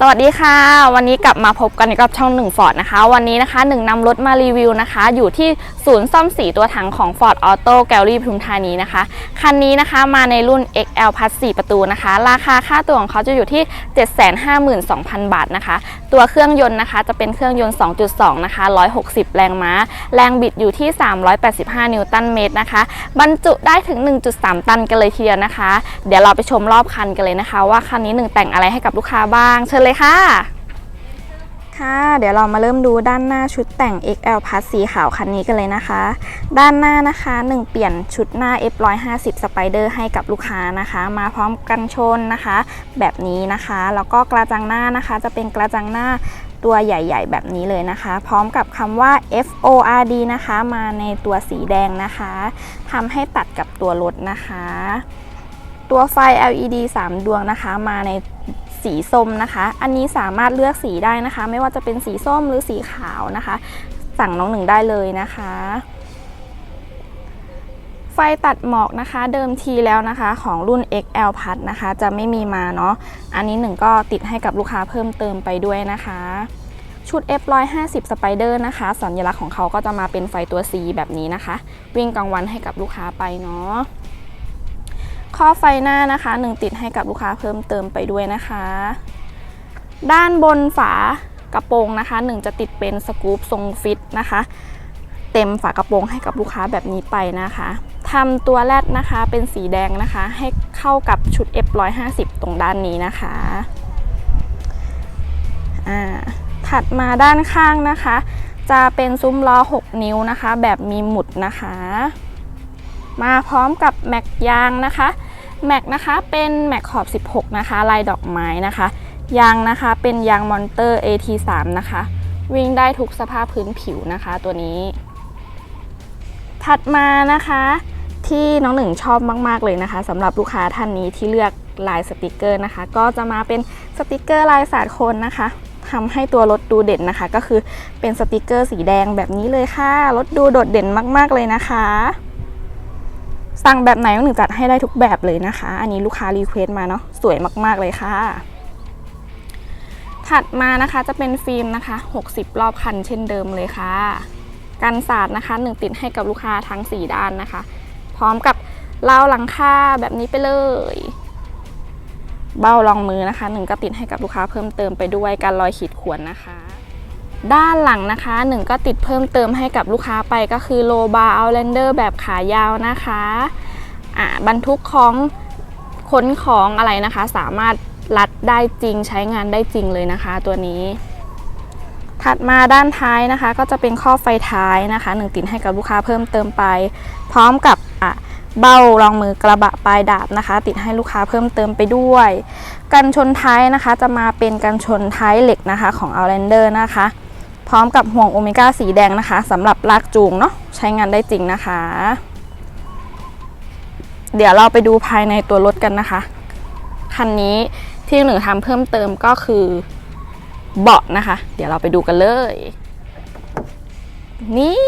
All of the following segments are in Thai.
สวัสดีค่ะ วันนี้กลับมาพบกันกับช่องหนึ่งฟอร์ดนะคะ วันนี้นะคะหนึ่งนำรถมารีวิวนะคะ อยู่ที่ศูนย์ซ่อมสีตัวถังของ Ford Auto Gallery ปทุมธานีนะคะ คันนี้นะคะมาในรุ่น XL Plus 4 ประตูนะคะ ราคาค่าตัวของเขาจะอยู่ที่ 752,000 บาทนะคะ ตัวเครื่องยนต์นะคะจะเป็นเครื่องยนต์ 2.2 นะคะ 160 แรงม้า แรงบิดอยู่ที่ 385 นิวตันเมตรนะคะ บรรจุได้ถึง 1.3 ตันกันเลยทีเดียวนะคะ เดี๋ยวเราไปชมรอบคันกันเลยนะคะ ว่าคันนี้หนึ่งแต่งอะไรให้กับลูกค้าบ้างเชิญเลยค่ะ ค่ะ เดี๋ยวเรามาเริ่มดูด้านหน้าชุดแต่ง XL Plus สีขาวคันนี้กันเลยนะคะ ด้านหน้านะคะ1เปลี่ยนชุดหน้า F150 Spider ให้กับลูกค้านะคะ มาพร้อมกันชนนะคะ แบบนี้นะคะ แล้วก็กระจังหน้านะคะ จะเป็นกระจังหน้าตัวใหญ่ ๆ แบบนี้เลยนะคะ พร้อมกับคำว่า FORD นะคะ มาในตัวสีแดงนะคะทำให้ตัดกับตัวรถนะคะ ตัวไฟ LED 3 ดวงนะคะ มาใน สีส้มนะคะ อันนี้สามารถเลือกสีได้นะคะ ไม่ว่าจะเป็นสีส้มหรือสีขาวนะคะ สั่งน้องหนึ่งได้เลยนะคะ ไฟตัดหมอกนะคะ เดิมทีแล้วนะคะของรุ่น XL p l u s นะคะ จะไม่มีมาเนาะ อันนี้หนึ่งก็ติดให้กับลูกค้าเพิ่มเติมไปด้วยนะคะชุด F150 Spider นะคะ สัญลักษณ์ของเขาก็จะมาเป็นไฟตัว C แบบนี้นะคะ วิ่งกลางวันให้กับลูกค้าไปเนาะ ข้อไฟหน้านะคะหนึ่งติดให้กับลูกค้าเพิ่มเติมไปด้วยนะคะ ด้านบนฝากระโปรงนะคะหนึ่งจะติดเป็นสกู๊ปทรงฟิตนะคะ เต็มฝากระโปรงให้กับลูกค้าแบบนี้ไปนะคะทำตัวแรดนะคะเป็นสีแดงนะคะ ให้เข้ากับชุด F150 ตรงด้านนี้นะคะอ่าถัดมาด้านข้างนะคะ จะเป็นซุ้มล้อ 6 นิ้วนะคะ แบบมีหมุดนะคะ มาพร้อมกับแม็กยางนะคะ แม็กนะคะเป็นแม็กขอบ 16 นะคะ ลายดอกไม้นะคะยางนะคะเป็นยางมอนเตอร์ AT3 นะคะ วิ่งได้ทุกสภาพพื้นผิวนะคะตัวนี้ ถัดมานะคะที่น้องหนึ่งชอบมาก ๆ เลยนะคะสำหรับลูกค้าท่านนี้ที่เลือกลายสติกเกอร์นะคะ ก็จะมาเป็นสติกเกอร์ลายสาดคนนะคะทำให้ตัวรถดูเด่นนะคะ ก็คือเป็นสติกเกอร์สีแดงแบบนี้เลยค่ะรถดูโดดเด่นมาก ๆ เลยนะคะ สั่งแบบไหนน้องหนึ่งจัดให้ได้ทุกแบบเลยนะคะ อันนี้ลูกค้ารีเควสต์มาเนาะสวยมากๆเลยค่ะ ถัดมานะคะจะเป็นฟิล์มนะคะ 60 รอบคันเช่นเดิมเลยค่ะ กันสาดนะคะหนึ่งติดให้กับลูกค้าทั้ง 4 ด้านนะคะ พร้อมกับราหลังคาแบบนี้ไปเลย เบ้ารองมือนะคะหนึ่งก็ติดให้กับลูกค้าเพิ่มเติมไปด้วยการรอยขีดข่วนนะคะ ด้านหลังนะคะหนึ่งก็ติดเพิ่มเติมให้กับลูกค้าไปก็คือโลบาร์เอาแลนเดอร์แบบขายาวนะคะอ่าบรรทุกของขนของอะไรนะคะ สามารถรัดได้จริงใช้งานได้จริงเลยนะคะ ตัวนี้ ถัดมาด้านท้ายนะคะ ก็จะเป็นข้อไฟท้ายนะคะหนึ่งติดให้กับลูกค้าเพิ่มเติมไป พร้อมกับอะเบ้ารองมือกระบะปลายดาบนะคะ ติดให้ลูกค้าเพิ่มเติมไปด้วย กันชนท้ายนะคะ จะมาเป็นกันชนท้ายเหล็กนะคะของ Outlander นะคะ พร้อมกับห่วงโอเมก้าสีแดงนะคะสำหรับลากจูงเนาะใช้งานได้จริงนะคะ เดี๋ยวเราไปดูภายในตัวรถกันนะคะ คันนี้ที่หนึ่งทำเพิ่มเติมก็คือเบาะนะคะ เดี๋ยวเราไปดูกันเลย นี่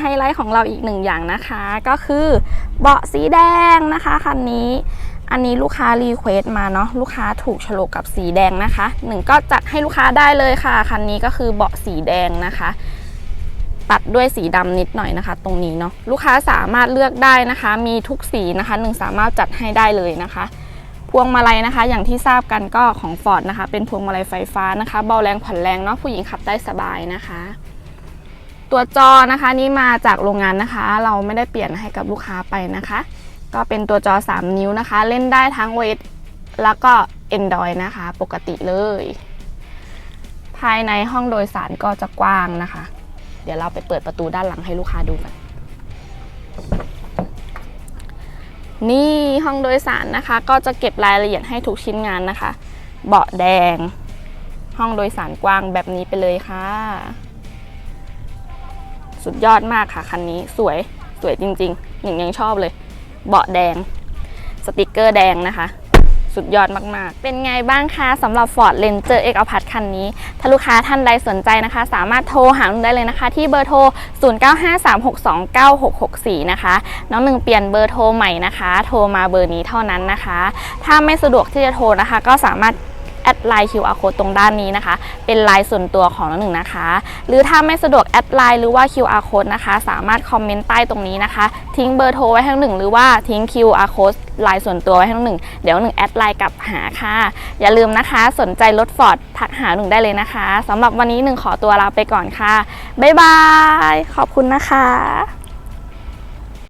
ไฮไลท์ของเราอีกหนึ่งอย่างนะคะ ก็คือเบาะสีแดงนะคะคันนี้ อันนี้ลูกค้ารีเควสต์มาเนาะลูกค้าถูกโฉลกกับสีแดงนะคะหนึ่งก็จัดให้ลูกค้าได้เลยค่ะคันนี้ก็คือเบาะสีแดงนะคะตัดด้วยสีดำนิดหน่อยนะคะ ตรงนี้เนาะลูกค้าสามารถเลือกได้นะคะ มีทุกสีนะคะหนึ่งสามารถจัดให้ได้เลยนะคะ พวงมาลัยนะคะ อย่างที่ทราบกันก็ของ Ford นะคะ เป็นพวงมาลัยไฟฟ้านะคะ เบาแรงผ่อนแรงเนาะผู้หญิงขับได้สบายนะคะ ตัวจอนะคะนี่มาจากโรงงานนะคะ เราไม่ได้เปลี่ยนให้กับลูกค้าไปนะคะ ก็เป็นตัวจอ 3 นิ้วนะคะ เล่นได้ทั้ง OS แล้วก็ Android นะคะ ปกติเลย ภายในห้องโดยสารก็จะกว้างนะคะ เดี๋ยวเราไปเปิดประตูด้านหลังให้ลูกค้าดูกันนี่ห้องโดยสารนะคะ ก็จะเก็บรายละเอียดให้ทุกชิ้นงานนะคะ เบาะแดง ห้องโดยสารกว้างแบบนี้ไปเลยค่ะ สุดยอดมากค่ะคันนี้สวยสวยจริงๆหนึ่งยังชอบเลย เบาะแดง สติกเกอร์แดงนะคะ สุดยอดมากๆ เป็นไงบ้างคะสำหรับ Ford Ranger X a p a t คันนี้ ถ้าลูกค้าท่านใดสนใจนะคะ สามารถโทรหาหนูได้เลยนะคะ ที่เบอร์โทร 0953629664 นะคะ น้องหนึ่งเปลี่ยนเบอร์โทรใหม่นะคะ โทรมาเบอร์นี้เท่านั้นนะคะ ถ้าไม่สะดวกที่จะโทรนะคะ ก็สามารถ แอดไลน์ QR code ตรงด้านนี้นะคะ เป็นไลน์ส่วนตัวของน้องหนึ่งนะคะ หรือถ้าไม่สะดวกแอดไลน์หรือว่า QR code นะคะ สามารถคอมเมนต์ใต้ตรงนี้นะคะ ทิ้งเบอร์โทรไว้ให้น้องหนึ่งหรือว่าทิ้ง QR code ไลน์ส่วนตัวไว้ให้น้องหนึ่งเดี๋ยวหนึ่งแอดไลน์กลับหาค่ะ อย่าลืมนะคะ สนใจรถฟอร์ดทักหาหนึ่งได้เลยนะคะสำหรับวันนี้หนึ่งขอตัวลาไปก่อนค่ะบ๊ายบายขอบคุณนะคะ